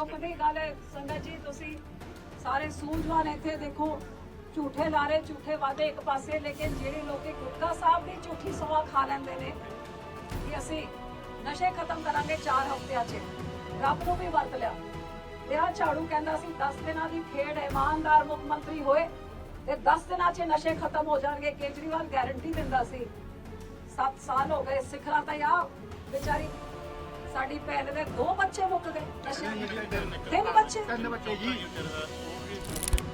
ਦੁੱਖ ਦੀ ਗੱਲ ਹੈ, ਸੰਗਤ ਜੀ, ਤੁਸੀਂ ਸਾਰੇ ਸੂਝਵਾਨ ਇੱਥੇ ਦੇਖੋ, ਝੂਠੇ ਲਾਰੇ, ਝੂਠੇ ਵਾਅਦੇ ਇੱਕ ਪਾਸੇ, ਲੇਕਿਨ ਜਿਹੜੇ ਲੋਕੀ ਗੁਟਕਾ ਸਾਹਿਬ ਦੀ ਝੂਠੀ ਸਵਾ ਖਾ ਲੈਂਦੇ ਨੇ ਕਿ ਅਸੀਂ ਨਸ਼ੇ ਖਤਮ ਕਰਾਂਗੇ 4 ਹਫ਼ਤਿਆਂ 'ਚ। ਰੱਬ ਨੂੰ ਵੀ ਵਰਤ ਲਿਆ। ਤੇ ਆਹ ਝਾੜੂ ਕਹਿੰਦਾ ਸੀ 10 ਦਿਨਾਂ ਦੀ ਖੇਡ ਇਮਾਨਦਾਰ ਮੁੱਖ ਮੰਤਰੀ ਹੋਏ, ਤੇ 10 ਦਿਨਾਂ 'ਚ ਨਸ਼ੇ ਖਤਮ ਹੋ ਜਾਣਗੇ, ਕੇਜਰੀਵਾਲ ਗਾਰੰਟੀ ਦਿੰਦਾ ਸੀ। 7 ਸਾਲ ਹੋ ਗਏ, ਸਿਖਰਾਂ ਤਾਂ ਆ ਵਿਚਾਰੀ ਸਾਡੀ ਭੈਣ ਦੇ ਦੋ ਬੱਚੇ ਮੁੱਕ ਗਏ। ਨਸ਼ੇ ਤਿੰਨ ਬੱਚੇ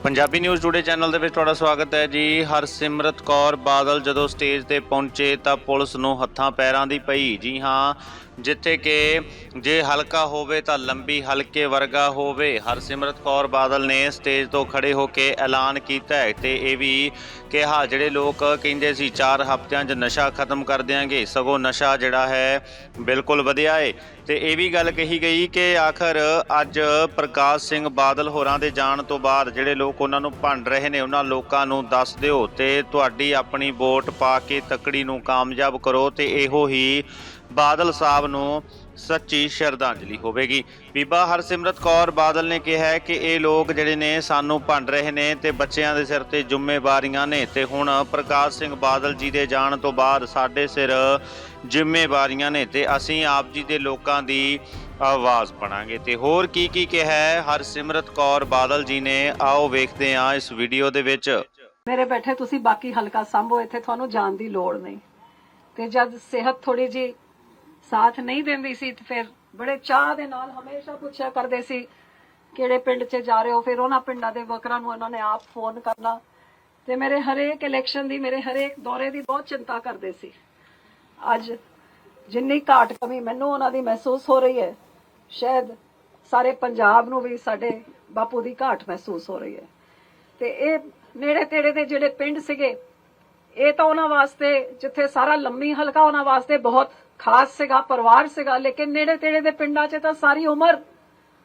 ਪੰਜਾਬੀ ਨਿਊਜ਼ ਟੂਡੇ ਚੈਨਲ ਦੇ ਵਿੱਚ ਤੁਹਾਡਾ ਸਵਾਗਤ ਹੈ ਜੀ। ਹਰਸਿਮਰਤ ਕੌਰ ਬਾਦਲ ਜਦੋਂ ਸਟੇਜ ਤੇ ਪਹੁੰਚੇ ਤਾਂ ਪੁਲਿਸ ਨੂੰ ਹੱਥਾਂ ਪੈਰਾਂ ਦੀ ਪਈ। ਜੀ ਹਾਂ ਜਿੱਥੇ ਕਿ ਜੇ ਹਲਕਾ ਹੋਵੇ ਤਾਂ ਲੰਬੀ ਹਲਕੇ ਵਰਗਾ ਹੋਵੇ। ਹਰਸਿਮਰਤ ਕੌਰ ਬਾਦਲ ਨੇ ਸਟੇਜ ਤੋਂ ਖੜੇ ਹੋ ਕੇ ਐਲਾਨ ਕੀਤਾ ਹੈ ਤੇ ਇਹ ਵੀ ਕਿਹਾ, ਜਿਹੜੇ ਲੋਕ ਕਹਿੰਦੇ ਸੀ 4 ਹਫ਼ਤਿਆਂ 'ਚ ਨਸ਼ਾ ਖਤਮ ਕਰ ਦਿਆਂਗੇ, ਸਗੋਂ ਨਸ਼ਾ ਜਿਹੜਾ ਹੈ ਬਿਲਕੁਲ ਵਧਿਆ ਏ। ਤੇ ਇਹ ਵੀ ਗੱਲ ਕਹੀ ਗਈ ਕਿ ਆਖਰ ਅੱਜ ਪ੍ਰਕਾਸ਼ ਸਿੰਘ ਬਾਦਲ ਹੋਰਾਂ ਦੇ ਜਾਣ ਤੋਂ ਬਾਅਦ ਜਿਹੜੇ ਲੋਕ ਉਹਨਾਂ ਨੂੰ ਭੰਡ ਰਹੇ ਨੇ, ਉਹਨਾਂ ਲੋਕਾਂ ਨੂੰ ਦੱਸ ਦਿਓ ਤੇ ਤੁਹਾਡੀ ਆਪਣੀ ਵੋਟ ਪਾ ਕੇ ਤਕੜੀ ਨੂੰ ਕਾਮਯਾਬ ਕਰੋ ਤੇ ਇਹੋ ਹੀ ਬਾਦਲ ਸਾਹਿਬ ਨੂੰ ਸੱਚੀ ਸ਼ਰਧਾਂਜਲੀ ਹੋਵੇਗੀ। ਬੀਬਾ ਹਰਸਿਮਰਤ ਕੌਰ ਬਾਦਲ ਨੇ ਕਿਹਾ ਹੈ ਕਿ ਇਹ ਲੋਕ ਜਿਹੜੇ ਨੇ ਸਾਨੂੰ ਭੰਡ ਰਹੇ ਨੇ ਤੇ ਬੱਚਿਆਂ ਦੇ ਸਿਰ ਤੇ ਜ਼ਿੰਮੇਵਾਰੀਆਂ ਨੇ ਤੇ ਹੁਣ ਪ੍ਰਕਾਸ਼ ਸਿੰਘ ਬਾਦਲ ਜੀ ਦੇ ਜਾਣ ਤੋਂ ਬਾਅਦ ਸਾਡੇ ਸਿਰ ਜ਼ਿੰਮੇਵਾਰੀਆਂ ਨੇ ਤੇ ਅਸੀਂ ਆਪ ਜੀ ਦੇ ਲੋਕਾਂ ਦੀ ਆਵਾਜ਼ ਬਣਾਂਗੇ। ਤੇ ਹੋਰ ਕੀ ਕੀ ਕਿਹਾ ਹੈ? ਹਰਸਿਮਰਤ ਕੌਰ ਬਾਦਲ ਜੀ ਨੇ, ਆਓ ਵੇਖਦੇ ਹਾਂ ਇਸ ਵੀਡੀਓ ਦੇ ਵਿੱਚ। ਮੇਰੇ ਬੈਠੇ ਤੁਸੀਂ ਬਾਕੀ ਹਲਕਾ ਸੰਭੋ, ਇੱਥੇ ਤੁਹਾਨੂੰ ਜਾਣ ਦੀ ਲੋੜ ਨਹੀਂ। ਤੇ ਜਦ ਸਿਹਤ ਥੋੜੀ ਜੀ ਸਾਥ ਨਹੀਂ ਦਿੰਦੀ ਸੀ ਤੇ ਫਿਰ ਬੜੇ ਚਾਹ ਦੇ ਨਾਲ ਹਮੇਸ਼ਾ ਪੁੱਛਿਆ ਕਰਦੇ ਸੀ, ਕਿਹੜੇ ਪਿੰਡ 'ਚ ਜਾ ਰਹੇ ਹੋ? ਫਿਰ ਉਹਨਾਂ ਪਿੰਡਾਂ ਦੇ ਵਰਕਰਾਂ ਨੂੰ ਉਹਨਾਂ ਨੇ ਆਪ ਫੋਨ ਕਰਨਾ ਤੇ ਮੇਰੇ ਹਰੇਕ ਇਲੈਕਸ਼ਨ ਦੀ, ਮੇਰੇ ਹਰੇਕ ਦੌਰੇ ਦੀ ਬਹੁਤ ਚਿੰਤਾ ਕਰਦੇ ਸੀ। ਅੱਜ ਜਿੰਨੀ ਘਾਟ ਕਮੀ ਮੈਨੂੰ ਉਹਨਾਂ ਦੀ ਮਹਿਸੂਸ ਹੋ ਰਹੀ ਹੈ, ਸ਼ਾਇਦ ਸਾਰੇ ਪੰਜਾਬ ਨੂੰ ਵੀ ਸਾਡੇ ਬਾਪੂ ਦੀ ਘਾਟ ਮਹਿਸੂਸ ਹੋ ਰਹੀ ਹੈ। ਤੇ ਇਹ ਨੇੜੇ ਤੇੜੇ ਦੇ ਜਿਹੜੇ ਪਿੰਡ ਸੀਗੇ, ਇਹ ਤਾਂ ਉਹਨਾਂ ਵਾਸਤੇ, ਜਿੱਥੇ ਸਾਰਾ ਲੰਮੀ ਹਲਕਾ ਉਹਨਾਂ ਵਾਸਤੇ ਬਹੁਤ ਖਾਸ ਸੀਗਾ, ਪਰਿਵਾਰ ਸੀਗਾ, ਲੇਕਿਨ ਨੇੜੇ ਤੇੜੇ ਦੇ ਪਿੰਡਾਂ 'ਚ ਤਾਂ ਸਾਰੀ ਉਮਰ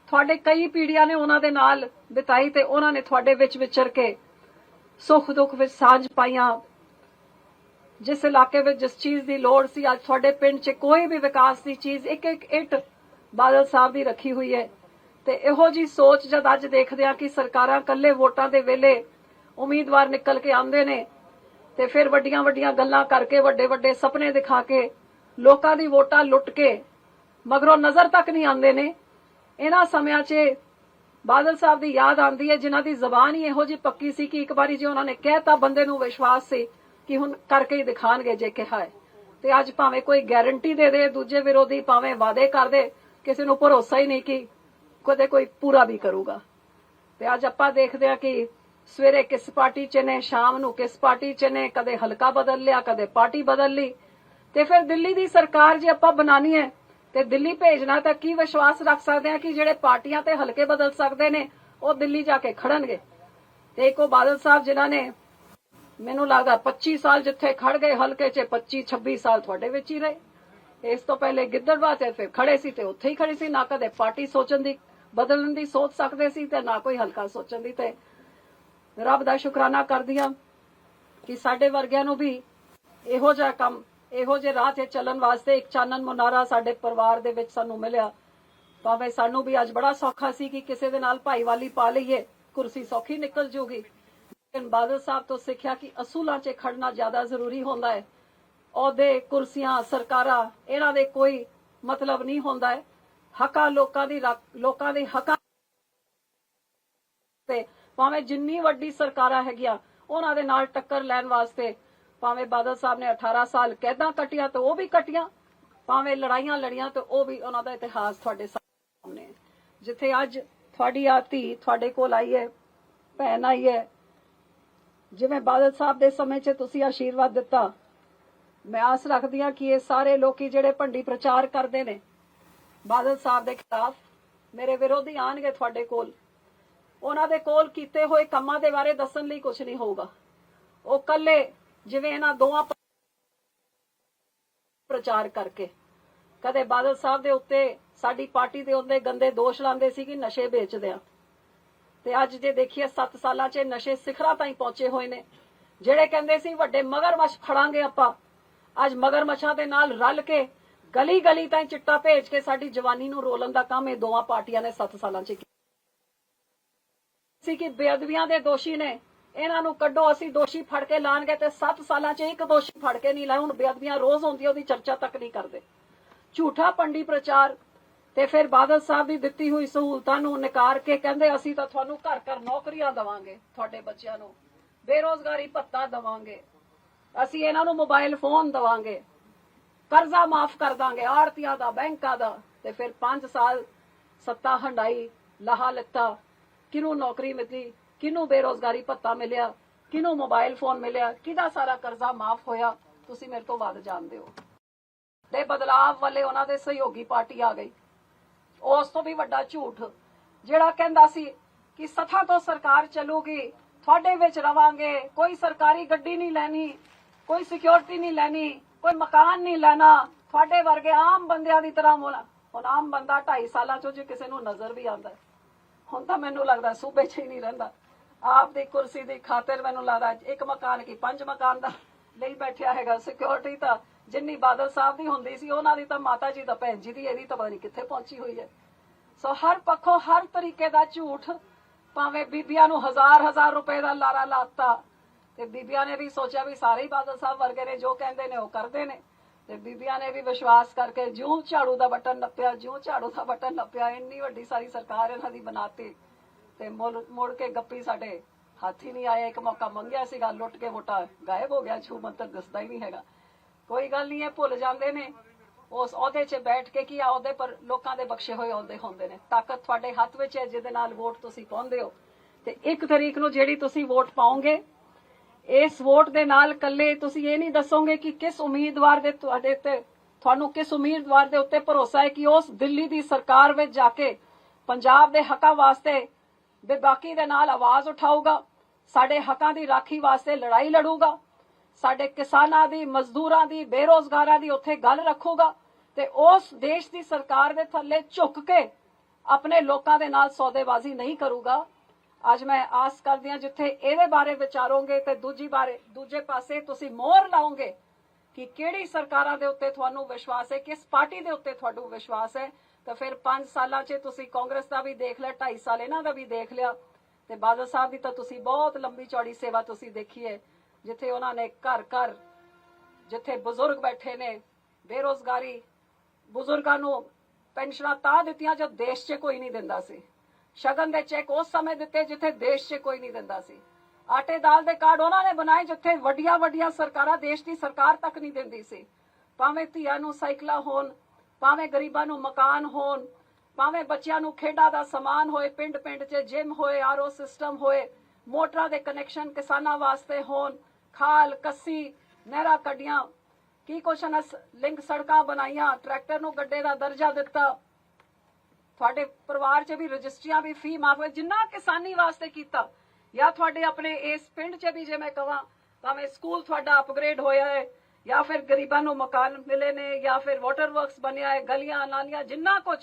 ਤੁਹਾਡੇ ਕਈ ਪੀੜ੍ਹੀਆਂ ਨੇ ਉਹਨਾਂ ਦੇ ਨਾਲ ਬਿਤਾਈ ਤੇ ਉਹਨਾਂ ਨੇ ਤੁਹਾਡੇ ਵਿੱਚ ਵਿਚਰ ਕੇ ਸੁੱਖ ਦੁੱਖ ਵਿੱਚ ਸਾਂਝ ਪਾਈਆਂ। ਜਿਸ ਇਲਾਕੇ ਵਿੱਚ ਜਿਸ ਚੀਜ਼ ਦੀ ਲੋੜ ਸੀ, ਅੱਜ ਤੁਹਾਡੇ ਪਿੰਡ 'ਚ ਕੋਈ ਵੀ ਵਿਕਾਸ ਦੀ ਚੀਜ਼, ਇੱਕ ਇੱਕ ਇੱਟ ਬਾਦਲ ਸਾਹਿਬ ਦੀ ਰੱਖੀ ਹੋਈ ਹੈ। ਤੇ ਇਹੋ ਜੀ ਸੋਚ ਜਦ ਅੱਜ ਦੇਖਦੇ ਆ ਕਿ ਸਰਕਾਰਾਂ ਇਕੱਲੇ ਵੋਟਾਂ ਦੇ ਵੇਲੇ ਉਮੀਦਵਾਰ ਨਿਕਲ ਕੇ ਆਉਂਦੇ ਨੇ ਤੇ ਫਿਰ ਵੱਡੀਆਂ ਵੱਡੀਆਂ ਗੱਲਾਂ ਕਰਕੇ ਵੱਡੇ ਵੱਡੇ ਸੁਪਨੇ ਦਿਖਾ ਕੇ ਲੋਕਾਂ ਦੀ ਵੋਟਾਂ ਲੁੱਟ ਕੇ ਮਗਰੋਂ ਨਜ਼ਰ ਤੱਕ ਨਹੀਂ ਆਉਂਦੇ ਨੇ। ਇਹਨਾਂ ਸਮਿਆਂ 'ਚ ਬਾਦਲ ਸਾਹਿਬ ਦੀ ਯਾਦ ਆਉਂਦੀ ਹੈ, ਜਿਨ੍ਹਾਂ ਦੀ ਜ਼ਬਾਨ ਹੀ ਇਹੋ ਜੀ ਪੱਕੀ ਸੀ ਕਿ ਇੱਕ ਵਾਰੀ ਜੇ ਉਹਨਾਂ ਨੇ ਕਹਿਤਾ, ਬੰਦੇ ਨੂੰ ਵਿਸ਼ਵਾਸ ਸੀ ਕਿ ਹੁਣ ਕਰਕੇ ਹੀ ਦਿਖਾਣਗੇ ਜੇ ਕਿਹਾ ਹੈ। ਤੇ ਅੱਜ ਭਾਵੇਂ ਕੋਈ ਗਾਰੰਟੀ ਦੇ ਦੇ, ਦੂਜੇ ਵਿਰੋਧੀ ਭਾਵੇਂ ਵਾਅਦੇ ਕਰ ਦੇ, ਕਿਸੇ ਨੂੰ ਭਰੋਸਾ ਹੀ ਨਹੀਂ ਕਿ ਕਦੇ ਕੋਈ ਪੂਰਾ ਵੀ ਕਰੂਗਾ। ਤੇ ਅੱਜ ਆਪਾਂ ਦੇਖਦੇ ਆ ਕਿ ਸਵੇਰੇ ਕਿਸ ਪਾਰਟੀ 'ਚ ਨੇ, ਸ਼ਾਮ ਨੂੰ ਕਿਸ ਪਾਰਟੀ 'ਚ ਨੇ, ਕਦੇ ਹਲਕਾ ਬਦਲ ਲਿਆ, ਕਦੇ ਪਾਰਟੀ ਬਦਲ ਲਈ। ਤੇ ਫਿਰ ਦਿੱਲੀ ਦੀ ਸਰਕਾਰ ਜੇ ਆਪਾਂ ਬਣਾਣੀ ਹੈ ਤੇ ਦਿੱਲੀ ਭੇਜਣਾ ਤਾਂ ਕੀ ਵਿਸ਼ਵਾਸ ਰੱਖ ਸਕਦੇ ਆ ਕਿ ਜਿਹੜੇ ਪਾਰਟੀਆਂ ਤੇ ਹਲਕੇ ਬਦਲ ਸਕਦੇ ਨੇ, ਉਹ ਦਿੱਲੀ ਜਾ ਕੇ ਖੜਨਗੇ? ਤੇ ਇੱਕੋ ਬਾਦਲ ਸਾਹਿਬ ਜਿਨ੍ਹਾਂ ਨੇ ਮੈਨੂੰ ਲੱਗਦਾ 25 ਸਾਲ ਜਿੱਥੇ ਖੜ ਗਏ, ਹਲਕੇ 'ਚ 25 26 ਸਾਲ ਤੁਹਾਡੇ ਵਿੱਚ ਹੀ ਰਹੇ। ਇਸ ਤੋਂ ਪਹਿਲੇ ਗਿੱਦੜਵਾ ਤੇ ਫਿਰ ਖੜੇ ਸੀ ਤੇ ਉੱਥੇ ਹੀ ਖੜੇ ਸੀ, ਨਾ ਕਦੇ ਪਾਰਟੀ ਸੋਚਣ ਦੀ, ਬਦਲਣ ਦੀ ਸੋਚ ਸਕਦੇ ਸੀ ਤੇ ਨਾ ਕੋਈ ਹਲਕਾ ਸੋਚਣ ਦੀ। ਤੇ ਰੱਬ ਦਾ ਸ਼ੁਕਰਾਨਾ ਕਰਦੀਆਂ ਕਿ ਸਾਡੇ ਵਰਗਿਆਂ ਨੂੰ ਵੀ ਇਹੋ ਜਿਹਾ ਕੰਮ ਇਹੋ ਜੇ ਰਾਹ ਤੇ ਚੱਲਣ ਵਾਸਤੇ ਇੱਕ ਚਾਨਣ ਮੁਨਾਰਾ ਸਾਡੇ ਪਰਿਵਾਰ ਦੇ ਵਿੱਚ ਸਾਨੂੰ ਮਿਲਿਆ। ਭਾਵੇਂ ਸਾਨੂੰ ਵੀ ਅੱਜ ਬੜਾ ਸੌਖਾ ਸੀ ਕਿ ਕਿਸੇ ਦੇ ਨਾਲ ਭਾਈਵਾਲੀ ਪਾ ਲਈਏ, ਕੁਰਸੀ ਸੌਖੀ ਨਿਕਲ ਜੂਗੀ। ਲੇਕਿਨ ਬਾਦਲ ਸਾਹਿਬ ਤੋਂ ਸਿੱਖਿਆ ਕਿ ਅਸੂਲਾਂ 'ਚ ਖੜਨਾ ਜ਼ਿਆਦਾ ਜ਼ਰੂਰੀ ਹੁੰਦਾ ਹੈ। ਅਹੁਦੇ, ਕੁਰਸੀਆਂ, ਸਰਕਾਰਾਂ, ਇਹਨਾਂ ਦੇ ਕੋਈ ਮਤਲਬ ਨਹੀਂ ਹੁੰਦਾ ਹੈ। ਹੱਕਾਂ ਲੋਕਾਂ ਦੀ ਰੱਖ- ਲੋਕਾਂ ਦੇ ਹੱਕਾਂ ਤੇ ਭਾਵੇਂ ਜਿੰਨੀ ਵੱਡੀ ਸਰਕਾਰਾਂ ਹੈਗੀਆਂ, ਉਹਨਾਂ ਦੇ ਨਾਲ ਟੱਕਰ ਲੈਣ ਵਾਸਤੇ ਭਾਵੇਂ ਬਾਦਲ ਸਾਹਿਬ ਨੇ 18 ਸਾਲ ਕੈਦਾਂ ਕੱਟੀਆਂ ਤੇ ਉਹ ਵੀ ਕਟੀਆਂ, ਭਾਵੇਂ ਲੜਾਈਆਂ ਲੜੀਆਂ ਤੇ ਉਹ ਵੀ ਉਹਨਾਂ ਦਾ ਇਤਿਹਾਸ ਤੁਹਾਡੇ ਸਾਹਮਣੇ ਜਿੱਥੇ ਅੱਜ ਤੁਹਾਡੀ ਆ ਤੁਹਾਡੇ ਕੋਲ ਆਈ ਹੈ, ਭੈਣ ਆਈ ਹੈ, ਜਿਵੇਂ ਬਾਦਲ ਸਾਹਿਬ ਦੇ ਸਮੇਂ 'ਚ ਤੁਸੀਂ ਆਸ਼ੀਰਵਾਦ ਦਿੱਤਾ, ਮੈਂ ਆਸ ਰੱਖਦੀ ਹਾਂ ਕਿ ਇਹ ਸਾਰੇ ਲੋਕੀ ਜਿਹੜੇ ਭੰਡੀ ਪ੍ਰਚਾਰ ਕਰਦੇ ਨੇ, ਬਾਦਲ ਸਾਹਿਬ ਦੇ ਖਿਲਾਫ ਮੇਰੇ ਵਿਰੋਧੀ ਆਣਗੇ ਤੁਹਾਡੇ ਕੋਲ। ਉਹਨਾਂ ਦੇ ਕੋਲ ਕੀਤੇ ਹੋਏ ਕੰਮਾਂ ਦੇ ਬਾਰੇ ਦੱਸਣ ਲਈ ਕੁਝ ਨਹੀਂ ਹੋਊਗਾ। ਉਹ ਕੱਲੇ ਜਿਵੇਂ ਇਹਨਾਂ ਦੋਵਾਂ ਪ੍ਰਚਾਰ ਕਰਕੇ। ਕਦੇ ਬਾਦਲ ਸਾਹਿਬ ਦੇ ਉੱਤੇ ਸਾਡੀ ਪਾਰਟੀ ਦੇ ਉੱਤੇ ਗੰਦੇ ਦੋਸ਼ ਲਾਉਂਦੇ ਸੀ ਕਿ ਨਸ਼ੇ ਵੇਚਦੇ ਆ। ਤੇ ਅੱਜ ਜੇ ਦੇਖੀਏ 7 ਸਾਲਾਂ 'ਚ ਨਸ਼ੇ ਸਿਖਰਾਂ ਤਾਈਂ ਪਹੁੰਚੇ ਹੋਏ ਨੇ। ਜਿਹੜੇ ਕਹਿੰਦੇ ਸੀ ਵੱਡੇ ਮਗਰਮੱਛ ਫੜਾਂਗੇ ਆਪਾਂ, ਅੱਜ ਮਗਰਮੱਛਾਂ ਦੇ ਨਾਲ ਰਲ ਕੇ ਗਲੀ ਗਲੀ ਤਾਂ ਚਿੱਟਾ ਭੇਜ ਕੇ ਸਾਡੀ ਜਵਾਨੀ ਨੂੰ ਰੋਲਣ ਦਾ ਕੰਮ ਇਹ ਦੋਵਾਂ ਪਾਰਟੀਆਂ ਨੇ 7 ਸਾਲਾਂ 'ਚ ਕੀਤਾ। ਸੀ ਕਿ ਬੇਅਦਬੀਆਂ ਦੇ ਦੋਸ਼ੀ ਨੇ ਇਹਨਾਂ ਨੂੰ ਕੱਢੋ, ਅਸੀਂ ਦੋਸ਼ੀ ਫੜ ਕੇ ਲਾਣਗੇ ਤੇ 7 ਸਾਲਾਂ 'ਚ ਇੱਕ ਦੋਸ਼ੀ ਫੜ ਕੇ ਨਹੀਂ ਲਾਏ ਹੁਣ ਬੇਅਦਬੀਆਂ ਰੋਜ਼ ਹੁੰਦੀਆਂ ਉਹਦੀ ਚਰਚਾ ਤੱਕ ਨਹੀਂ ਕਰਦੇ। ਝੂਠਾ ਪੰਡੀ ਪ੍ਰਚਾਰ ਤੇ ਫਿਰ ਬਾਦਲ ਸਾਹਿਬ ਦੀ ਦਿੱਤੀ ਹੋਈ ਸਹੂਲਤਾਂ ਨੂੰ ਨਕਾਰ ਕੇ ਕਹਿੰਦੇ, ਅਸੀਂ ਤਾਂ ਤੁਹਾਨੂੰ ਘਰ ਘਰ ਨੌਕਰੀਆਂ ਦਵਾਂਗੇ, ਤੁਹਾਡੇ ਬੱਚਿਆਂ ਨੂੰ। ਬੇਰੋਜ਼ਗਾਰੀ ਭੱਤਾ ਦਵਾਂਗੇ। ਅਸੀਂ ਇਹਨਾਂ ਨੂੰ ਮੋਬਾਈਲ ਫੋਨ ਦਵਾਂਗੇ। ਕਰਜ਼ਾ ਮਾਫ ਕਰ ਦਾਂਗੇ ਆਰਤੀਆਂ ਦਾ, ਬੈਂਕਾਂ ਦਾ। ਤੇ ਫਿਰ 5 ਸਾਲ ਸੱਤਾ ਹੰਡਾਈ ਲਾਹਾ ਲੱਤਾ ਕਿਨੂੰ ਨੌਕਰੀ ਮਿਲੀ ਕਿਹਨੂੰ ਬੇਰੋਜ਼ਗਾਰੀ ਭੱਤਾ ਮਿਲਿਆ? ਕਿਨੂੰ ਮੋਬਾਈਲ ਫੋਨ ਮਿਲਿਆ? ਕਿਹਦਾ ਸਾਰਾ ਕਰਜ਼ਾ ਮਾਫ ਹੋਇਆ? ਤੁਸੀਂ ਮੇਰੇ ਤੋਂ ਵੱਧ ਜਾਣਦੇ ਹੋ। ਦੇ ਬਦਲਾਵ ਵਾਲੇ ਉਹਨਾਂ ਦੇ ਸਹਿਯੋਗੀ ਪਾਰਟੀ ਆ ਗਈ। ਉਸ ਤੋਂ ਵੀ ਵੱਡਾ ਝੂਠ। ਜਿਹੜਾ ਕਹਿੰਦਾ ਸੀ ਕਿ ਸਥਾ ਤੋਂ ਸਰਕਾਰ ਚੱਲੂਗੀ, ਤੁਹਾਡੇ ਵਿੱਚ ਰਵਾਂਗੇ, ਕੋਈ ਸਰਕਾਰੀ ਗੱਡੀ ਨਹੀਂ ਲੈਣੀ, ਕੋਈ ਸਿਕਿਉਰਿਟੀ ਨਹੀਂ ਲੈਣੀ, ਕੋਈ ਮਕਾਨ ਨਹੀਂ ਲੈਣਾ, ਤੁਹਾਡੇ ਵਰਗੇ ਆਮ ਬੰਦਿਆਂ ਦੀ ਤਰ੍ਹਾਂ ਹੋਣਾ ਹੁਣ ਆਮ ਬੰਦਾ 2.5 ਸਾਲਾਂ ਚੋਂ ਜੇ ਕਿਸੇ ਨੂੰ ਨਜ਼ਰ ਵੀ ਆਉਂਦਾ ਹੁਣ ਤਾਂ ਮੈਨੂੰ ਲੱਗਦਾ ਸੂਬੇ 'ਚ ਹੀ ਨਹੀਂ ਰਹਿੰਦਾ। ਆਪ ਦੀ ਕੁਰਸੀ ਦੀ ਖਾਤਰ ਮੈਨੂੰ ਲੱਗਦਾ ਇੱਕ ਮਕਾਨ ਕੀ ਪੰਜ ਮਕਾਨ ਦਾ ਲਈ ਬੈਠਿਆ ਹੈਗਾ ਸਿਕਿਉਰਿਟੀ ਤਾਂ ਜਿੰਨੀ ਬਾਦਲ ਸਾਹਿਬ ਦੀ ਹੁੰਦੀ ਸੀ, ਉਹਨਾਂ ਦੀ ਤਾਂ ਮਾਤਾ ਜੀ ਦਾ ਭੈਣ ਜੀ ਦੀ, ਇਹਦੀ ਤਾਂ ਪਤਾ ਨਹੀਂ ਕਿੱਥੇ ਪਹੁੰਚੀ ਹੋਈ ਹੈ। ਸੋ ਹਰ ਪੱਖੋਂ ਹਰ ਤਰੀਕੇ ਦਾ ਝੂਠ, ਭਾਵੇਂ ਬੀਬੀਆਂ ਨੂੰ ਹਜ਼ਾਰ ਹਜ਼ਾਰ ਰੁਪਏ ਦਾ ਲਾਰਾ ਲਾਤਾ, ਤੇ ਬੀਬੀਆਂ ਨੇ ਵੀ ਸੋਚਿਆ ਵੀ ਸਾਰੇ ਹੀ ਬਾਦਲ ਸਾਹਿਬ ਵਰਗੇ ਨੇ, ਜੋ ਕਹਿੰਦੇ ਨੇ ਉਹ ਕਰਦੇ ਨੇ। ਤੇ ਬੀਬੀਆਂ ਨੇ ਵੀ ਵਿਸ਼ਵਾਸ ਕਰਕੇ ਜਿਉਂ ਝਾੜੂ ਦਾ ਬਟਨ ਨੱਪਿਆ, ਜਿਉਂ ਝਾੜੂ ਦਾ ਬਟਨ ਨੱਪਿਆ, ਇੰਨੀ ਵੱਡੀ ਸਾਰੀ ਸਰਕਾਰ ਇਹਨਾਂ ਦੀ ਬਣਾਤੀ। ਤੇ ਮੁੜ ਮੁੜ ਕੇ ਗੱਪੀ ਸਾਡੇ ਹੱਥ ਹੀ ਨਹੀਂ ਆਇਆ ਇੱਕ ਮੌਕਾ ਮੰਗਿਆ ਸੀਗਾ, ਲੁੱਟ ਕੇ ਵੋਟਾ ਗਾਇਬ ਹੋ ਗਿਆ। ਛੂ ਮੰਤਰ ਦਿਸਦਾ ਹੀ ਨਹੀਂ ਹੈਗਾ। ਕੋਈ ਗੱਲ ਨਹੀਂ, ਇਹ ਭੁੱਲ ਜਾਂਦੇ ਨੇ। ਉਸ ਅਹੁਦੇ 'ਚ ਬੈਠ ਕੇ ਕੀ ਆ? ਅਹੁਦੇ ਪਰ ਲੋਕਾਂ ਦੇ ਬਖਸ਼ੇ ਹੋਏ ਅਹੁਦੇ ਹੁੰਦੇ ਨੇ। ਤਾਕਤ ਤੁਹਾਡੇ ਹੱਥ ਵਿੱਚ ਹੈ, ਜਿਹਦੇ ਨਾਲ ਵੋਟ ਤੁਸੀਂ ਪਾਉਂਦੇ ਹੋ। ਤੇ ਇੱਕ ਤਰੀਕ ਨੂੰ ਜਿਹੜੀ ਤੁਸੀਂ ਵੋਟ ਪਾਓਗੇ, ਇਸ ਵੋਟ ਦੇ ਨਾਲ ਕੱਲੇ ਤੁਸੀਂ ਇਹ ਨਹੀਂ ਦੱਸੋਗੇ ਕਿ ਕਿਸ ਉਮੀਦਵਾਰ ਦੇ ਤੁਹਾਡੇ ਤੇ ਤੁਹਾਨੂੰ ਕਿਸ ਉਮੀਦਵਾਰ ਦੇ ਉੱਤੇ ਭਰੋਸਾ ਹੈ ਕਿ ਉਸ ਦਿੱਲੀ ਦੀ ਸਰਕਾਰ ਵਿੱਚ ਜਾ ਕੇ ਪੰਜਾਬ ਦੇ ਹੱਕਾਂ ਵਾਸਤੇ ਬੇਬਾਕੀ ਦੇ ਨਾਲ ਆਵਾਜ਼ ਉਠਾਊਗਾ, ਸਾਡੇ ਹੱਕਾਂ ਦੀ ਰਾਖੀ ਵਾਸਤੇ ਲੜਾਈ ਲੜੂਗਾ, ਸਾਡੇ ਕਿਸਾਨਾਂ ਦੀ, ਮਜ਼ਦੂਰਾਂ ਦੀ, ਬੇਰੋਜ਼ਗਾਰਾਂ ਦੀ ਉੱਥੇ ਗੱਲ ਰੱਖੂਗਾ ਤੇ ਉਸ ਦੇਸ਼ ਦੀ ਸਰਕਾਰ ਦੇ ਥੱਲੇ ਝੁੱਕ ਕੇ ਆਪਣੇ ਲੋਕਾਂ ਦੇ ਨਾਲ ਸੌਦੇਬਾਜ਼ੀ ਨਹੀਂ ਕਰੂਗਾ। ਅੱਜ ਮੈਂ ਆਸ ਕਰਦੀ ਹਾਂ ਜਿੱਥੇ ਇਹਦੇ ਬਾਰੇ ਵਿਚਾਰੋਗੇ ਤੇ ਦੂਜੀ ਬਾਰੇ, ਦੂਜੇ ਪਾਸੇ ਤੁਸੀਂ ਮੋਹਰ ਲਾਓਗੇ ਕਿ ਕਿਹੜੀ ਸਰਕਾਰਾਂ ਦੇ ਉੱਤੇ ਤੁਹਾਨੂੰ ਵਿਸ਼ਵਾਸ ਹੈ, ਕਿਸ ਪਾਰਟੀ ਦੇ ਉੱਤੇ ਤੁਹਾਨੂੰ ਵਿਸ਼ਵਾਸ ਹੈ ਤਾਂ ਫਿਰ 5 ਸਾਲਾਂ 'ਚ ਤੁਸੀਂ ਕਾਂਗਰਸ ਦਾ ਵੀ ਦੇਖ ਲਿਆ 2.5 ਸਾਲ ਇਹਨਾਂ ਦਾ ਵੀ ਦੇਖ ਲਿਆ। ਤੇ ਬਾਦਲ ਸਾਹਿਬ ਦੀ ਤਾਂ ਤੁਸੀਂ ਬਹੁਤ ਲੰਬੀ ਚੌੜੀ ਸੇਵਾ ਤੁਸੀਂ ਦੇਖੀ ਹੈ ਜਿੱਥੇ ਉਹਨਾਂ ਨੇ ਘਰ ਘਰ ਜਿੱਥੇ ਬਜ਼ੁਰਗ ਬੈਠੇ ਨੇ, ਬੇਰੋਜ਼ਗਾਰੀ, ਬਜ਼ੁਰਗਾਂ ਨੂੰ ਪੈਨਸ਼ਨਾਂ ਤਾਂ ਦਿੱਤੀਆਂ ਜਦ ਦੇਸ਼ 'ਚ ਕੋਈ ਨਹੀਂ ਦਿੰਦਾ ਸੀ। ਸ਼ਗਨ ਦੇ ਚੈੱਕ ਉਸ ਸਮੇਂ ਦਿੱਤੇ ਜਿੱਥੇ ਦੇਸ਼ 'ਚ ਕੋਈ ਨਹੀਂ ਦਿੰਦਾ ਸੀ। ਆਟੇ ਦਾਲ ਦੇ ਕਾਰਡ ਉਹਨਾਂ ਨੇ ਬਣਾਏ ਜਿੱਥੇ ਵੱਡੀਆਂ ਵੱਡੀਆਂ ਸਰਕਾਰਾਂ ਦੇਸ਼ ਦੀ ਸਰਕਾਰ ਤੱਕ ਨਹੀਂ ਦਿੰਦੀ ਸੀ। ਭਾਵੇਂ ਧੀਆਂ ਨੂੰ ਸਾਈਕਲਾਂ ਹੋਣ ਭਾਵੇਂ ਗਰੀਬਾਂ ਨੂੰ ਮਕਾਨ ਹੋਣ, ਭਾਵੇਂ ਬੱਚਿਆਂ ਨੂੰ ਖੇਡਾਂ ਦਾ ਸਮਾਨ ਹੋਏ ਪਿੰਡ ਪਿੰਡ 'ਚ ਜਿਮ ਹੋਏ, ਆਰਓ ਸਿਸਟਮ ਹੋਏ, ਮੋਟਰਾਂ ਦੇ ਕਨੈਕਸ਼ਨ ਕਿਸਾਨਾਂ ਵਾਸਤੇ ਹੋਣ, ਖਾਲ, ਕੱਸੀ, ਨਹਿਰਾਂ ਕੱਢੀਆਂ। ਕੀ ਕੁਛ ਨਾ ਲਿੰਕ ਸੜਕਾਂ ਬਣਾਈਆਂ, ਟਰੈਕਟਰ ਨੂੰ ਗੱਡੇ ਦਾ ਦਰਜਾ ਦਿੱਤਾ। ਤੁਹਾਡੇ ਪਰਿਵਾਰ 'ਚ ਵੀ ਰਜਿਸਟਰੀਆਂ ਵੀ ਫੀ ਮਾਫ ਹੋਏ, ਜਿੰਨਾ ਕਿਸਾਨੀ ਵਾਸਤੇ ਕੀਤਾ। ਜਾਂ ਤੁਹਾਡੇ ਆਪਣੇ ਇਸ ਪਿੰਡ 'ਚ ਵੀ ਜੇ ਮੈਂ ਕਹਾਂ ਭਾਵੇਂ ਸਕੂਲ ਤੁਹਾਡਾ ਅਪਗ੍ਰੇਡ ਹੋਇਆ ਹੈ ਜਾਂ ਫਿਰ ਗਰੀਬਾਂ ਨੂੰ ਮਕਾਨ ਮਿਲੇ ਨੇ ਜਾਂ ਫਿਰ ਵਾਟਰ ਵਰਕਸ ਬਣਿਆ ਹੈ ਗਲੀਆਂ ਨਾਲੀਆਂ ਜਿੰਨਾ ਕੁਝ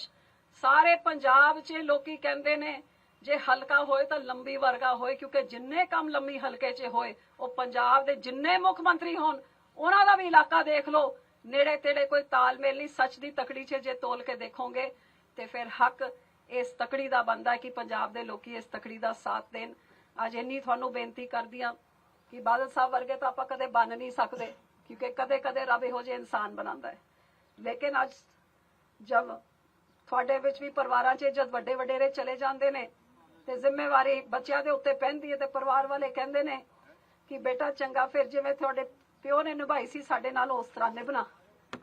ਸਾਰੇ ਪੰਜਾਬ 'ਚ ਲੋਕੀ ਕਹਿੰਦੇ ਨੇ ਜੇ ਹਲਕਾ ਹੋਏ ਤਾਂ ਲੰਬੀ ਵਰਗਾ ਹੋਏ ਕਿਉਂਕਿ ਜਿੰਨੇ ਕੰਮ ਲੰਮੀ ਹਲਕੇ 'ਚ ਹੋਏ ਉਹ ਪੰਜਾਬ ਦੇ ਜਿੰਨੇ ਮੁੱਖ ਮੰਤਰੀ ਹੋਣ ਉਹਨਾਂ ਦਾ ਵੀ ਇਲਾਕਾ ਦੇਖ ਲਓ ਨੇੜੇ ਤੇੜੇ ਕੋਈ ਤਾਲਮੇਲ ਨਹੀਂ ਸੱਚ ਦੀ ਤਕੜੀ 'ਚ ਜੇ ਤੋਲ ਕੇ ਦੇਖੋਗੇ ਤੇ ਫਿਰ ਹੱਕ ਇਸ ਤਕੜੀ ਦਾ ਬੰਦਾ ਕਿ ਪੰਜਾਬ ਦੇ ਲੋਕੀ ਇਸ ਤਕੜੀ ਦਾ ਸਾਥ ਦੇਣ ਅੱਜ ਇੰਨੀ ਤੁਹਾਨੂੰ ਬੇਨਤੀ ਕਰਦੀ ਹਾਂ ਕਿ ਬਾਦਲ ਸਾਹਿਬ ਵਰਗੇ ਤਾਂ ਆਪਾਂ ਕਦੇ ਬਣ ਨਹੀਂ ਸਕਦੇ ਕਿਉਂਕਿ ਕਦੇ ਕਦੇ ਰੱਬ ਇਹੋ ਜਿਹੇ ਇਨਸਾਨ ਬਣਾਉਂਦਾ ਹੈ ਲੇਕਿਨ ਅੱਜ ਜਦ ਤੁਹਾਡੇ ਵਿੱਚ ਵੀ ਪਰਿਵਾਰਾਂ 'ਚ ਜਦ ਵੱਡੇ ਵਡੇਰੇ ਚਲੇ ਜਾਂਦੇ ਨੇ ਤੇ ਜ਼ਿੰਮੇਵਾਰੀ ਬੱਚਿਆਂ ਦੇ ਉੱਤੇ ਪੈਂਦੀ ਹੈ ਤੇ ਪਰਿਵਾਰ ਵਾਲੇ ਕਹਿੰਦੇ ਨੇ ਕਿ ਬੇਟਾ ਚੰਗਾ ਫਿਰ ਜਿਵੇਂ ਤੁਹਾਡੇ ਪਿਓ ਨੇ ਨਿਭਾਈ ਸੀ ਸਾਡੇ ਨਾਲ ਉਸ ਤਰ੍ਹਾਂ ਨਿਭਣਾ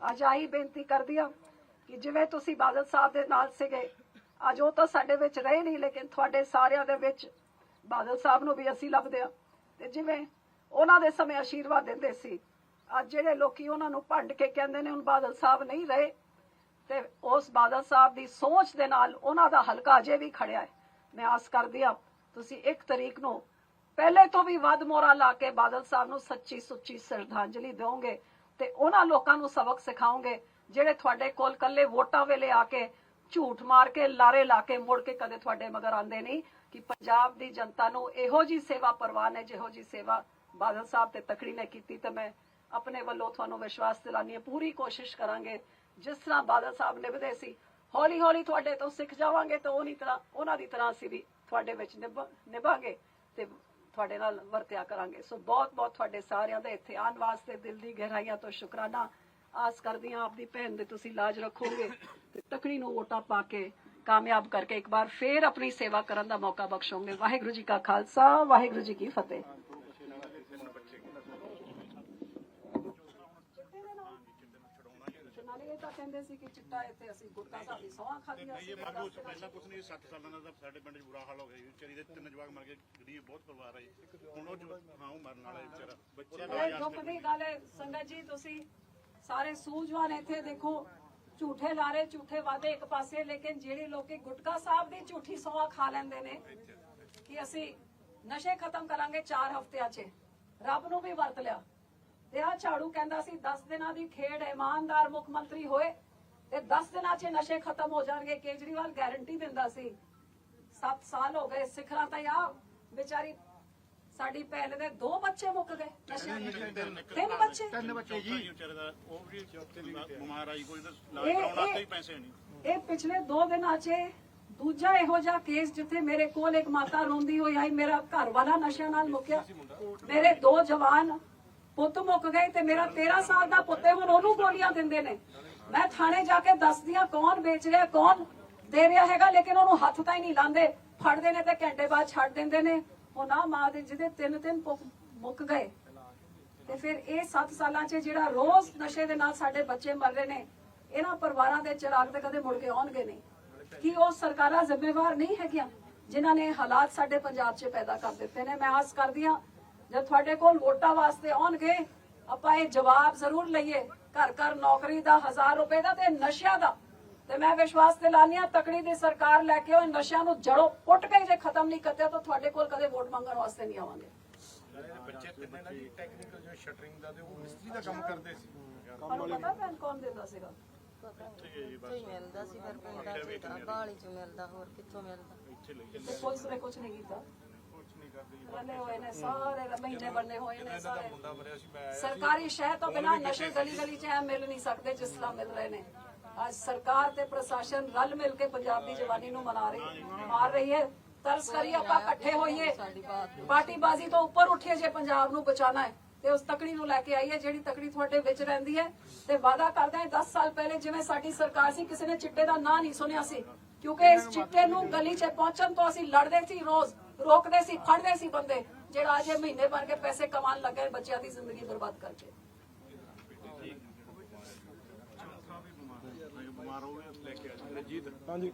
ਅੱਜ ਆਹੀ ਬੇਨਤੀ ਕਰਦੀ ਆ ਕਿ ਜਿਵੇਂ ਤੁਸੀਂ ਬਾਦਲ ਸਾਹਿਬ ਦੇ ਨਾਲ ਸੀਗੇ ਅੱਜ ਉਹ ਤਾਂ ਸਾਡੇ ਵਿੱਚ ਰਹੇ ਨਹੀਂ ਲੇਕਿਨ ਤੁਹਾਡੇ ਸਾਰਿਆਂ ਦੇ ਵਿੱਚ ਬਾਦਲ ਸਾਹਿਬ ਨੂੰ ਵੀ ਅਸੀਂ ਲੱਭਦੇ ਆ ਤੇ ਜਿਵੇਂ ਉਹਨਾਂ ਦੇ ਸਮੇਂ ਆਸ਼ੀਰਵਾਦ ਦਿੰਦੇ ਸੀ ਅੱਜ ਜਿਹੜੇ ਲੋਕੀ ਉਹਨਾਂ ਨੂੰ ਭੰਡ ਕੇ ਕਹਿੰਦੇ ਨੇ ਹੁਣ ਬਾਦਲ ਸਾਹਿਬ ਨਹੀਂ ਰਹੇ। ਤੇ ਉਸ ਬਾਦਲ ਸਾਹਿਬ ਦੀ ਸੋਚ ਦੇ ਨਾਲ ਉਹਨਾਂ ਦਾ ਹਲਕਾ ਅਜੇ ਵੀ ਖੜਿਆ ਹੈ। ਮੈਂ ਆਸ ਕਰਦੀ ਆ ਤੁਸੀਂ ਇੱਕ ਤਰੀਕ ਨੂੰ ਪਹਿਲੇ ਤੋਂ ਵੀ ਵੱਧ ਮੋਰਾ ਲਾ ਕੇ ਬਾਦਲ ਸਾਹਿਬ ਨੂੰ ਸੱਚੀ ਸੁੱਚੀ ਸ਼ਰਧਾਂਜਲੀ ਦਿਓਗੇ ਤੇ ਉਹਨਾਂ ਲੋਕਾਂ ਨੂੰ ਸਬਕ ਸਿਖਾਓਗੇ, ਜਿਹੜੇ ਤੁਹਾਡੇ ਕੋਲ ਕੱਲੇ ਵੋਟਾਂ ਵੇਲੇ ਆ ਕੇ ਝੂਠ ਮਾਰ ਕੇ, ਲਾਰੇ ਲਾ ਕੇ ਮੁੜ ਕੇ ਕਦੇ ਤੁਹਾਡੇ ਮਗਰ ਆਂਦੇ ਨਹੀਂ ਕਿ ਪੰਜਾਬ ਦੀ ਜਨਤਾ ਨੂੰ ਇਹੋ ਜੀ ਸੇਵਾ ਪ੍ਰਵਾਨ ਹੈ ਜਿਹੋ ਜੀ ਸੇਵਾ ਬਾਦਲ ਸਾਹਿਬ ਤੇ ਤਕੜੀ ਨੇ ਕੀਤੀ ਤੇ ਮੈਂ ਆਪਣੇ ਵੱਲੋਂ ਤੁਹਾਨੂੰ ਵਿਸ਼ਵਾਸ ਦਿਲਾਨੀ ਹੈ, ਪੂਰੀ ਕੋਸ਼ਿਸ਼ ਕਰਾਂਗੇ। ਜਿਸ ਤਰ੍ਹਾਂ ਬਾਦਲ ਸਾਹਿਬ ਨਿਭਦੇ ਸੀ ਹੌਲੀ ਹੌਲੀ ਤੁਹਾਡੇ ਤੋਂ ਸਿੱਖ ਜਾਵਾਂਗੇ ਤਾਂ ਉਹਨੀ ਤਰ੍ਹਾਂ, ਉਹਨਾਂ ਦੀ ਤਰ੍ਹਾਂ ਅਸੀਂ ਵੀ ਤੁਹਾਡੇ ਵਿੱਚ ਨਿਭਾਂਗੇ ਤੇ ਤੁਹਾਡੇ ਨਾਲ ਵਰਤਿਆ ਕਰਾਂਗੇ। ਸੋ ਬਹੁਤ ਬਹੁਤ ਤੁਹਾਡੇ ਸਾਰਿਆਂ ਦਾ ਇੱਥੇ ਆਉਣ ਵਾਸਤੇ ਦਿਲ ਦੀ ਗਹਿਰਾਈਆਂ ਤੋਂ ਸ਼ੁਕਰਾਨਾ। ਆਸ ਕਰਦੀ ਹਾਂ ਆਪਦੀ ਭੈਣ ਦੇ ਤੁਸੀਂ ਲਾਜ ਰੱਖੋਗੇ ਤੇ ਤਕੜੀ ਨੂੰ ਵੋਟਾਂ ਪਾ ਕੇ ਕਾਮਯਾਬ ਕਰਕੇ ਇੱਕ ਵਾਰ ਫੇਰ ਆਪਣੀ ਸੇਵਾ ਕਰਨ ਦਾ ਮੌਕਾ ਬਖਸ਼ੋਗੇ। ਵਾਹਿਗੁਰੂ ਜੀ ਕਾ ਖਾਲਸਾ, ਵਾਹਿਗੁਰੂ ਜੀ ਕੀ ਫਤਿਹ ਨਾਲੇ ਇਹ ਤਾਂ ਕਹਿੰਦੇ ਸੀ ਕਿ ਚਿੱਟਾ ਇੱਥੇ ਅਸੀਂ ਗੁਟਕਾ ਸਾਹਿਬ ਦੀ ਸੌਂ ਖਾਧੀਆਂ ਸੀ ਇਹ ਮੰਨ ਲਓ ਪਹਿਲਾਂ ਕੁਛ ਨਹੀਂ 60 ਸਾਲਾਂ ਦਾ ਤਾਂ ਸਾਡੇ ਪਿੰਡ 'ਚ ਬੁਰਾ ਹਾਲ ਹੋ ਗਿਆ ਜੀ। ਵਿਚਾਰੀ ਦੇ ਤਿੰਨ ਜਵਾਕ ਮਰ ਗਏ ਗਰੀਬ ਬਹੁਤ ਪਰਿਵਾਰ ਹੈ ਜੀ। ਹੁਣ ਉਹ ਜਵਾ- ਹਾਂ ਉਹ ਮਰਨ ਵਾਲਾ ਹੈ ਵਿਚਾਰਾ। ਬੱਚੇ ਇਹ ਦੁੱਖ ਦੀ ਗੱਲ ਹੈ। ਸੰਗਤ ਜੀ ਤੁਸੀਂ ਸਾਰੇ ਸੂਝਵਾਨ ਇੱਥੇ ਦੇਖੋ ਝੂਠੇ ਲਾਰੇ ਝੂਠੇ ਵਾਦੇ ਇੱਕ ਪਾਸੇ ਲੇਕਿਨ ਜਿਹੜੇ ਲੋਕੀ ਗੁਟਕਾ ਸਾਹਿਬ ਦੀ ਝੂਠੀ ਸੌਂ ਖਾ ਲੈਂਦੇ ਨੇ ਕਿ ਅਸੀਂ ਨਸ਼ੇ ਖਤਮ ਕਰਾਂਗੇ 4 ਹਫ਼ਤਿਆਂ 'ਚ। ਰੱਬ ਨੂੰ ਵੀ ਵਰਤ ਲਿਆ। ਤੇ ਆ ਝਾੜੂ ਕਹਿੰਦਾ ਸੀ 10 ਦਿਨਾਂ ਦੀ ਖੇਡ ਹੈ, ਇਮਾਨਦਾਰ ਮੁੱਖ ਮੰਤਰੀ ਹੋਏ ਤੇ 10 ਦਿਨਾਂ 'ਚ ਨਸ਼ੇ ਖਤਮ ਹੋ ਜਾਣਗੇ ਕੇਜਰੀਵਾਲ ਗਾਰੰਟੀ ਦਿੰਦਾ ਸੀ। 7 ਸਾਲ ਹੋ ਗਏ ਸਿਖਰਾਂ ਤਾਂ ਆ ਵਿਚਾਰੀ ਸਾਡੀ ਭੈਣ ਦੇ ਦੋ ਬੱਚੇ ਮੁੱਕ ਗਏ ਨਸ਼ਿਆਂ ਦੇ। ਤਿੰਨ ਬੱਚੇ। ਤਿੰਨ ਬੱਚੇ। ਜੀ। ਉਹ ਵੀ ਬਿਮਾਰ ਆਈ ਕੋਈ ਤਾਂ ਪੈਸੇ ਨਹੀਂ। ਇਹ ਪਿਛਲੇ 2 ਦਿਨਾਂ 'ਚ ਦੂਜਾ ਇਹੋ ਜਿਹਾ ਕੇਸ ਜਿੱਥੇ ਮੇਰੇ ਕੋਲ ਇੱਕ ਮਾਤਾ ਰੋਂਦੀ ਹੋਈ ਆਈ ਮੇਰਾ ਘਰ ਵਾਲਾ ਨਸ਼ਿਆਂ ਨਾਲ ਮੁੱਕਿਆ। ਮੇਰੇ ਦੋ ਜਵਾਨ ਪੁੱਤ ਮੁੱਕ ਗਏ ਤੇ ਮੇਰਾ 13 ਸਾਲ ਦਾ ਪੁੱਤ ਹੈ, ਹੁਣ ਉਹਨੂੰ ਗੋਲੀਆਂ ਦਿੰਦੇ ਨੇ। ਮੈਂ ਥਾਣੇ ਜਾ ਕੇ ਦੱਸਦੀ ਹਾਂ ਕੌਣ ਵੇਚ ਰਿਹਾ, ਕੌਣ ਦੇ ਰਿਹਾ ਹੈਗਾ, ਲੇਕਿਨ ਉਹਨੂੰ ਹੱਥ ਤਾਂ ਹੀ ਨਹੀਂ ਲਾਉਂਦੇ। ਫੜਦੇ ਨੇ ਤੇ ਘੰਟੇ ਬਾਅਦ ਛੱਡ ਦਿੰਦੇ ਨੇ। ਉਹ ਨਾ ਮਾਂ ਦੇ ਜਿਹਦੇ ਤਿੰਨ ਤਿੰਨ ਮੁੱਕ ਗਏ। ਤੇ ਫਿਰ ਇਹ 7 ਸਾਲਾਂ 'ਚ ਜਿਹੜਾ ਰੋਜ਼ ਨਸ਼ੇ ਦੇ ਨਾਲ ਸਾਡੇ ਬੱਚੇ ਮਰ ਰਹੇ ਨੇ, ਇਹਨਾਂ ਪਰਿਵਾਰਾਂ ਦੇ ਚਿਰਾਗ ਤੇ ਕਦੇ ਮੁੜ ਕੇ ਆਉਣਗੇ ਨਹੀਂ। ਕੀ ਉਹ ਸਰਕਾਰਾਂ ਜ਼ਿੰਮੇਵਾਰ ਨਹੀਂ ਹੈਗੀਆਂ, ਜਿਨ੍ਹਾਂ ਨੇ ਹਾਲਾਤ ਸਾਡੇ ਪੰਜਾਬ 'ਚ ਪੈਦਾ ਕਰ ਦਿੱਤੇ ਨੇ? ਮੈਂ ਆਸ ਕਰਦੀ ਹਾਂ ਜਦ ਤੁਹਾਡੇ ਕੋਲ ਵੋਟਾਂ ਵਾਸਤੇ ਆਉਣਗੇ ਆਪਾਂ ਇਹ ਜਵਾਬ ਜ਼ਰੂਰ ਲਈਏ। ਘਰ ਘਰ ਨੌਕਰੀ ਦਾ 1000 ਰੁਪਏ ਦਾ ਤੇ ਨਸ਼ਿਆਂ ਦਾ। ਤੇ ਮੈਂ ਵਿਸ਼ਵਾਸ ਦਿਲਾਨੀ ਹਾਂ ਤਕੜੀ ਦੀ ਸਰਕਾਰ ਲੈ ਕੇ ਉਹ ਨਸ਼ਿਆਂ ਨੂੰ ਜੜੋਂ ਪੁੱਟ ਕੇ ਜੇ ਖਤਮ ਨਹੀਂ ਕਰਤੇ ਤਾਂ ਤੁਹਾਡੇ ਕੋਲ ਕਦੇ ਵੋਟ ਮੰਗਣ ਵਾਸਤੇ ਨਹੀਂ ਆਵਾਂਗੇ। ਬੱਚੇ ਤਿੰਨੇ ਨਾ ਜੀ? ਟੈਕਨੀਕਲ ਜੋ ਸ਼ਟਰਿੰਗ ਦਾ ਤੇ ਉਹ ਮਿਸਤਰੀ ਦਾ ਕੰਮ ਕਰਦੇ ਸੀ। ਤੁਹਾਨੂੰ ਪਤਾ ਭੈਣ ਕੌਣ ਦਿੰਦਾ ਸੀਗਾ? ਇੱਥੇ ਹੀ ਮਿਲਦਾ ਸੀ ਫਿਰ ਪਿੰਡਾਂ ਚ ਤਾਂ ਬਾਹਲੀ ਚ ਮਿਲਦਾ ਹੋਰ ਕਿੱਥੋਂ ਮਿਲਦਾ? ਤੇ ਪੁਲਿਸ ਨੇ ਕੁਝ ਨਹੀਂ ਕੀਤਾ। ਰਲੇ ਹੋਏ ਨੇ ਸਾਰੇ ਮਹੀਨੇ ਬੰਨੇ ਹੋਏ ਨੇ ਸਾਰੇ। ਸਰਕਾਰੀ ਸ਼ਹਿ ਤੋਂ ਬਿਨਾਂ ਨਸ਼ੇ ਗਲੀ ਗਲੀ 'ਚ ਐ ਮਿਲ ਨਹੀਂ ਸਕਦੇ ਜਿਸ ਤਰ੍ਹਾਂ ਮਿਲ ਰਹੇ ਨੇ। ਅੱਜ ਸਰਕਾਰ ਤੇ ਪ੍ਰਸ਼ਾਸਨ ਰਲ ਮਿਲ ਕੇ ਪੰਜਾਬ ਦੀ ਜਵਾਨੀ ਨੂੰ ਮਨਾ ਰਹੀ ਮਾਰ ਰਹੀ ਹੈ। ਤਰਸ ਕਰੀ ਆਪਾਂ ਇਕੱਠੇ ਹੋਈਏ। ਪਾਰਟੀ ਬਾਜ਼ੀ ਤੋਂ ਉੱਪਰ ਉੱਠੀਏ ਜੇ ਪੰਜਾਬ ਨੂੰ ਬਚਾਣਾ ਹੈ ਤੇ ਉਸ ਤਕੜੀ ਨੂੰ ਲੈ ਕੇ ਆਈਏ ਜਿਹੜੀ ਤਕੜੀ ਤੁਹਾਡੇ ਵਿੱਚ ਰਹਿੰਦੀ ਹੈ। ਤੇ ਵਾਅਦਾ ਕਰਦੇ ਹਾਂ 10 ਸਾਲ ਪਹਿਲੇ ਜਿਵੇਂ ਸਾਡੀ ਸਰਕਾਰ ਸੀ ਕਿਸੇ ਨੇ ਚਿੱਟੇ ਦਾ ਨਾਂ ਨਹੀਂ ਸੁਣਿਆ ਸੀ। ਕਿਉਂਕਿ ਇਸ ਚਿੱਟੇ ਨੂੰ ਗਲੀ 'ਚ ਪਹੁੰਚਣ ਤੋਂ ਅਸੀਂ ਲੜਦੇ ਸੀ ਰੋਜ਼। ਰੋਕਦੇ ਸੀ ਫੜਦੇ ਸੀ ਬੰਦੇ ਜਿਹੜਾ ਅਜੇ ਮਹੀਨੇ ਭਰ ਕੇ ਪੈਸੇ ਕਮਾਉਣ ਲੱਗੇ ਬੱਚਿਆਂ ਦੀ ਜ਼ਿੰਦਗੀ ਬਰਬਾਦ ਕਰਕੇ ਬਿਮਾਰ ਹੋ ਗਏ ਲੈ ਕੇ ਆ ਰਜੀਤ ਹਾਂਜੀ